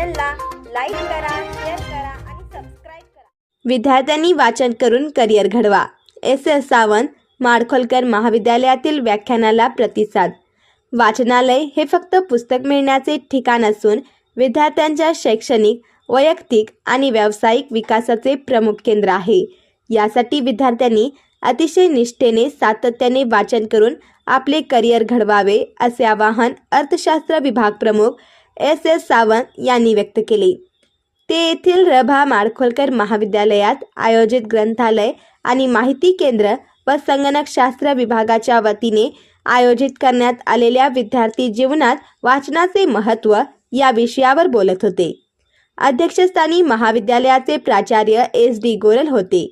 चॅनलला लाईक करा शेअर करा आणि सबस्क्राईब करा. विद्यार्थ्यांनी वाचन करून करिअर घडवा. एस एस सावंत माडखोलकर महाविद्यालयातील व्याख्यानाला प्रतिसाद. वाचनालय हे फक्त पुस्तक मिळण्याचे ठिकाण असून विद्यार्थ्यांच्या शैक्षणिक वैयक्तिक आणि व्यावसायिक विकासाचे प्रमुख केंद्र आहे. यासाठी विद्यार्थ्यांनी अतिशय निष्ठेने सातत्याने वाचन करून आपले करिअर घडवावे असे आवाहन अर्थशास्त्र विभाग प्रमुख एस एस सावंत यांनी व्यक्त केले. ते येथील रभा माडखोलकर महाविद्यालयात आयोजित ग्रंथालय आणि माहिती केंद्र व संगणकशास्त्र विभागाच्या वतीने आयोजित करण्यात आलेल्या विद्यार्थी जीवनात वाचनाचे महत्त्व या विषयावर बोलत होते. अध्यक्षस्थानी महाविद्यालयाचे प्राचार्य एस डी गोरल होते.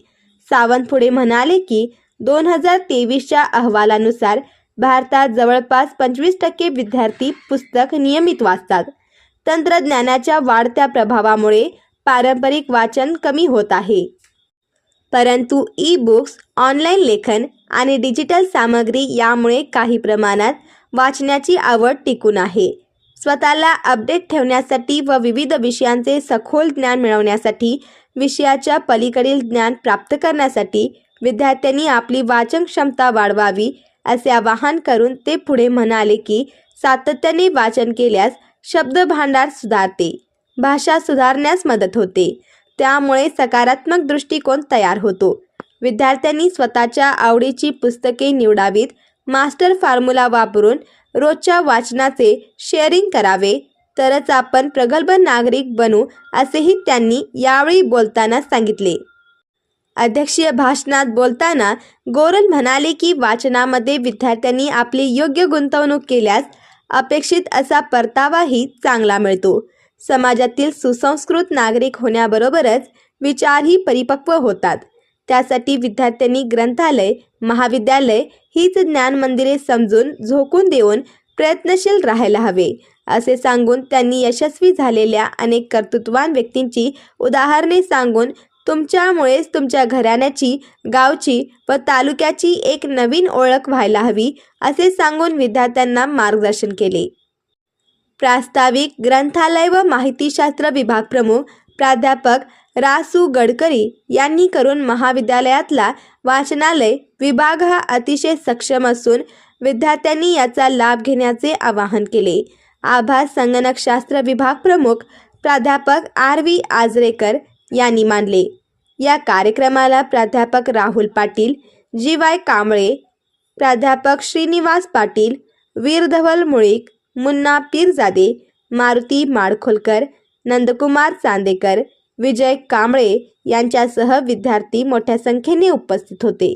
सावंत पुढे म्हणाले की दोन हजार तेवीसच्या अहवालानुसार भारतात जवळपास पंचवीस टक्के विद्यार्थी पुस्तक नियमित वाचतात. तंत्रज्ञानाच्या वाढत्या प्रभावामुळे पारंपरिक वाचन कमी होत आहे. परंतु ई बुक्स ऑनलाईन लेखन आणि डिजिटल सामग्री यामुळे काही प्रमाणात वाचण्याची आवड टिकून आहे. स्वतःला अपडेट ठेवण्यासाठी व विविध विषयांचे सखोल ज्ञान मिळवण्यासाठी विषयाच्या पलीकडील ज्ञान प्राप्त करण्यासाठी विद्यार्थ्यांनी आपली वाचन क्षमता वाढवावी असे आवाहन करून ते पुढे म्हणाले की सातत्याने वाचन केल्यास शब्दभांडार सुधारते. भाषा सुधारण्यास मदत होते. त्यामुळे सकारात्मक दृष्टिकोन तयार होतो. विद्यार्थ्यांनी स्वतःच्या आवडीची पुस्तके निवडावीत. मास्टर फॉर्म्युला वापरून रोजच्या वाचनाचे शेअरिंग करावे. तरच आपण प्रगल्भ नागरिक बनू असेही त्यांनी यावेळी बोलताना सांगितले. अध्यक्षीय भाषणात बोलताना गोरल म्हणाले की वाचनामध्ये विद्यार्थ्यांनी आपली योग्य गुंतवणूक केल्यास अपेक्षित असा परतावाही चांगला मिळतो. समाजातील सुसंस्कृत नागरिक होण्याबरोबरच विचारही परिपक्व होतात. त्यासाठी विद्यार्थ्यांनी ग्रंथालय महाविद्यालय हीच ज्ञान मंदिरे समजून झोकून देऊन प्रयत्नशील राहायला हवे असे सांगून त्यांनी यशस्वी झालेल्या अनेक कर्तृत्वान व्यक्तींची उदाहरणे सांगून तुमच्यामुळेच तुमच्या घराण्याची गावची व तालुक्याची एक नवीन ओळख व्हायला हवी असे सांगून विद्यार्थ्यांना मार्गदर्शन केले. प्रास्ताविक ग्रंथालय व माहितीशास्त्र विभाग प्रमुख प्राध्यापक रासू गडकरी यांनी करून महाविद्यालयातला वाचनालय विभाग हा अतिशय सक्षम असून विद्यार्थ्यांनी याचा लाभ घेण्याचे आवाहन केले. आभार संगणकशास्त्र विभाग प्रमुख प्राध्यापक आर व्ही आजरेकर यांनी मानले. या कार्यक्रमाला प्राध्यापक राहुल पाटील जी वाय कांबळे प्राध्यापक श्रीनिवास पाटील वीरधवल मुळीक मुन्ना पीरजादे मारुती माडखोलकर नंदकुमार चांदेकर विजय कांबळे यांच्यासह विद्यार्थी मोठ्या संख्येने उपस्थित होते.